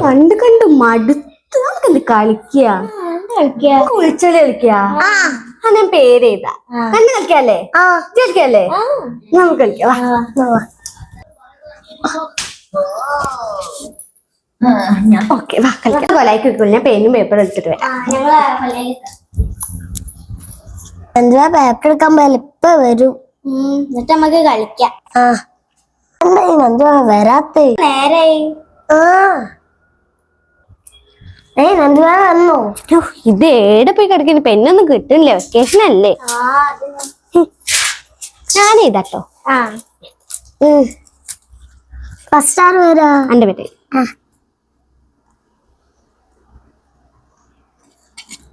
കണ്ട് കണ്ട് മടുത്ത് നമുക്കെന്ത് കളിക്കാ? കുളിച്ചളി കളിക്കുക ആ. ഞാൻ പേര് ചെയ്താ കണ്ട് കളിക്കാല്ലേ? കളിക്കാല്ലേ? നമുക്ക് കളിക്കാം. ഓക്കെ വാ കളിക്കാം. കൊലായിക്ക് ഞാൻ പേനും പേപ്പർ എടുത്തിട്ട് വരാം. എന്താ പേപ്പർ എടുക്കാൻ വലിപ്പ വരും. എന്നിട്ട് നമുക്ക് കളിക്കാം. ആ. എന്താ ഈ നന്ദു വരാത്ത. നേരെ ആ. ഏയ് നന്ദു വന്നോ. യ്യോ, ഇത് ഏടെ പോയി കിടക്കുന്ന? പെണ്ണൊന്നും കിട്ടുന്നില്ല. വെക്കേഷൻ അല്ലേ? ഞാൻ ഇതാട്ടോ. ആ. ഫസ്റ്റ് വരാ. എന്റെ പേര് ആ.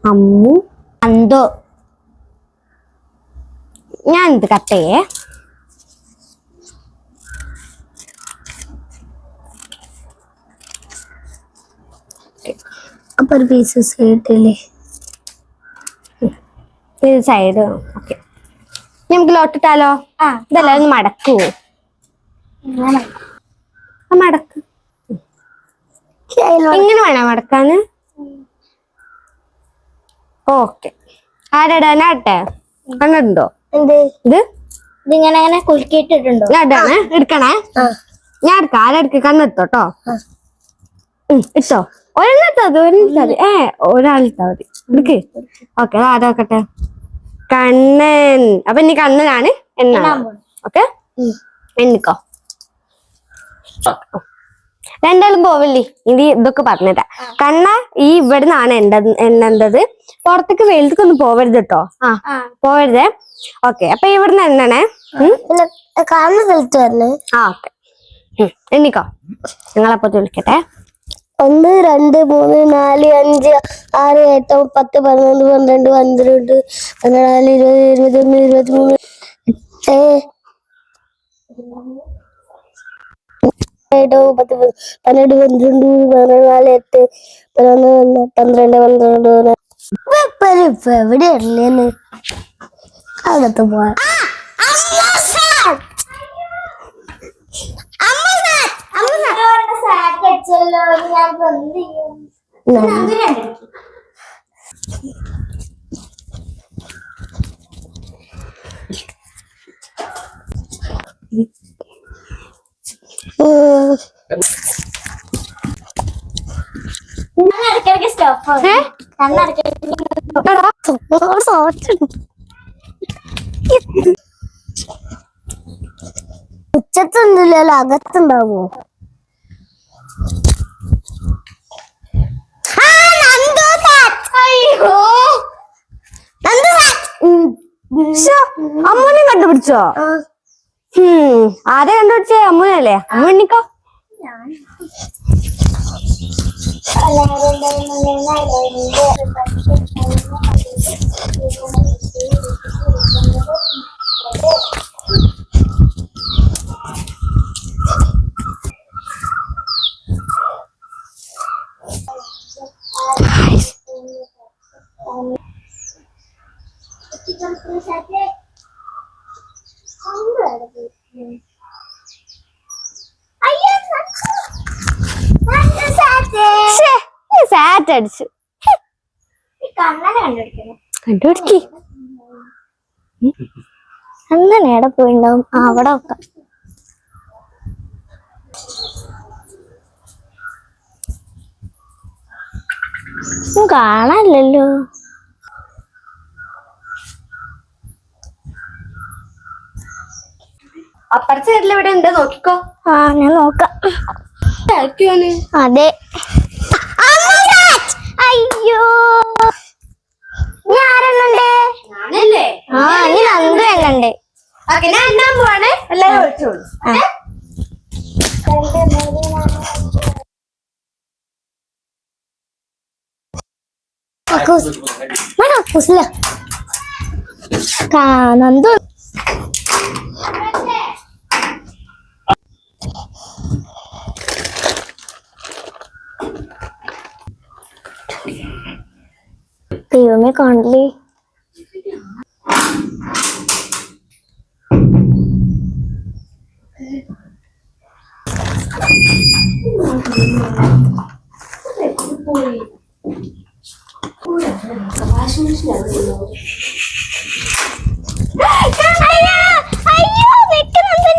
അമ്മു. അന്തോ ഞാൻ ഇത് കട്ട് ഒരു പീസസ് കിട്ടില്ലേ ഇത് സൈഡ് ഓക്കെ നമുക്ക് ലോട്ടിട്ടാലോ ആ ഇതെല്ലാം ഒന്ന് മടക്കുവോ മടക്ക്. ഇങ്ങനെ വേണോ മടക്കാന്? ഓക്കെ ആരടാനാട്ടെ എന്ത്? ഇത്? ഇതിങ്ങനെ അങ്ങനെ കുലുക്കിയിട്ടിട്ടുണ്ടോ? എടുക്കണേ? ഞാൻ എടുക്കാം. ആരെടുക്ക്? കണ്ണെടുത്തോട്ടോ ഇട്ടോ. ഒരെണ്ണത്താ ഒരെണ്ണത്തത്. ഒരെണ്ണത്താ മതി ഏ ഒരാളിട്ടാ മതി എടുക്ക് ഓക്കെ അതാക്കട്ടെ കണ്ണൻ. അപ്പൊ ഇനി കണ്ണനാണ് എണ്ണ ഓക്കെ. എണ്ണിക്കോ. രണ്ടാളും പോവില്ലേ? ഇനി ഇതൊക്കെ പറഞ്ഞുതരാം. കണ്ണ ഈ ഇവിടുന്നാണ് എണ്ണ എണ്ണേണ്ടത് പുറത്തേക്ക് വെയിലത്തേക്കൊന്നും പോവരുത് കേട്ടോ ആ. പോവരുതേ. ഓക്കെ അപ്പൊ ഇവിടുന്ന് എണ്ണണേ? ആ ഓക്കെ. എണ്ണിക്കോ. നിങ്ങളപ്പോ വിളിക്കട്ടെ. ഒന്ന് രണ്ട് മൂന്ന് നാല് അഞ്ച് ആറ് എട്ട് പത്ത് പതിനൊന്ന് പന്ത്രണ്ട് പന്ത്രണ്ട് പതിനാല് ഇരുപത് ഇരുപത്തൊന്ന് ഇരുപത്തിമൂന്ന് എട്ട്. എട്ട് പന്ത്രണ്ട് പന്ത്രണ്ട് പതിനാല് എട്ട് പതിനൊന്ന് പന്ത്രണ്ട് പന്ത്രണ്ട് ഇപ്പൊ എവിടെയല്ലേന്ന് അകത്ത് പോവാ ഏ? എടാ, ഉച്ചത്തുണ്ടല്ലോ അകത്തുണ്ടാവോ അയ്യോ ശ്ശോ, അമ്മുനെ കണ്ടുപിടിച്ചോ? ഹും ആരെ കണ്ടുപിടിച്ചേ അമ്മൂനല്ലേ? അമ്മൂണിക്കോ എണ്ണിക്കോ. സാറ്റ് അടിച്ചു. കണ്ടുപിടിക്കി. അങ്ങനെ എവിടെ പോയിണ്ടാവും? അവിടെ ഒക്കെ. കാണാനില്ലല്ലോ. അപ്പുറത്തെ സൈഡിൽ ഇവിടെ ഉണ്ട് നോക്കിക്കോ. ആ ഞാൻ നോക്കാം. അതെ അയ്യോ ഞാനെണ്ണണ്ടേ ഞാനല്ലേ ആ ഇനി നന്ദു എണ്ണണ്ടേ ഞാൻ എണ്ണാൻ പോവാണ്. എല്ലാരും ഒഴിച്ചോളൂ. ദൈവമേ കാണില്ലേ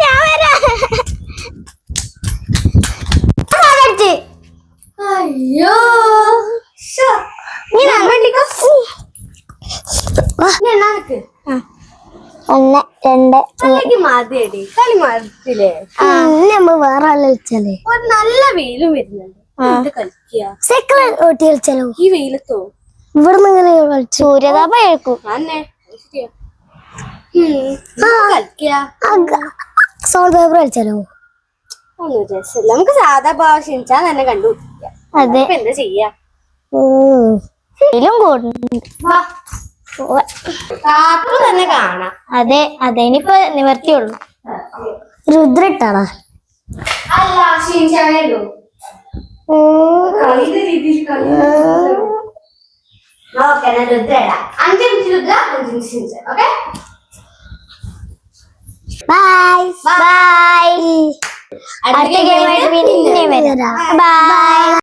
ഞാൻ വരാം അയ്യോ നീ നടക്ക് ഒന്ന് രണ്ട് മതിയടി. കളി മരത്തില്ലേ നമ്മൾ വേറെ ആളെ വിളിച്ചാലേ. ഒരു നല്ല വെയിലും വരുന്നുണ്ട്. സൈക്കിൾ ഓട്ടി കളിച്ചാലോ? ഈ വെയിലത്തോ? ഇവിടുന്ന് ഇങ്ങനെ കളിച്ചു. സൂര്യതാപം കളിക്കുക സോൾട്ട് പേപ്പർ കളിച്ചാലോ? ഒന്നും രസമില്ല. നമുക്ക് സാധാ ഭാവ ക്ഷണിച്ചാ തന്നെ കണ്ടുപിടിക്കാം. അതെ. എന്താ ചെയ്യാ? കൂടുന്നുണ്ട്. കാത്തു തന്നെ കാണാം. അതെ അതിനിപ്പോ നിവർത്തിയുള്ളൂ. രുദ്രട്ടാണോ അല്ല ഓക്കെ ഞാൻ രുദ്ര ഇടാം. അഞ്ച് മിനിറ്റ് രുദ്ര അഞ്ച് മിനിറ്റ് ക്ഷീണിച്ച ഓക്കെ? ബൈ ബൈ അടുത്ത ഗെയിമായിട്ട് പിന്നെ വരാം. ബൈ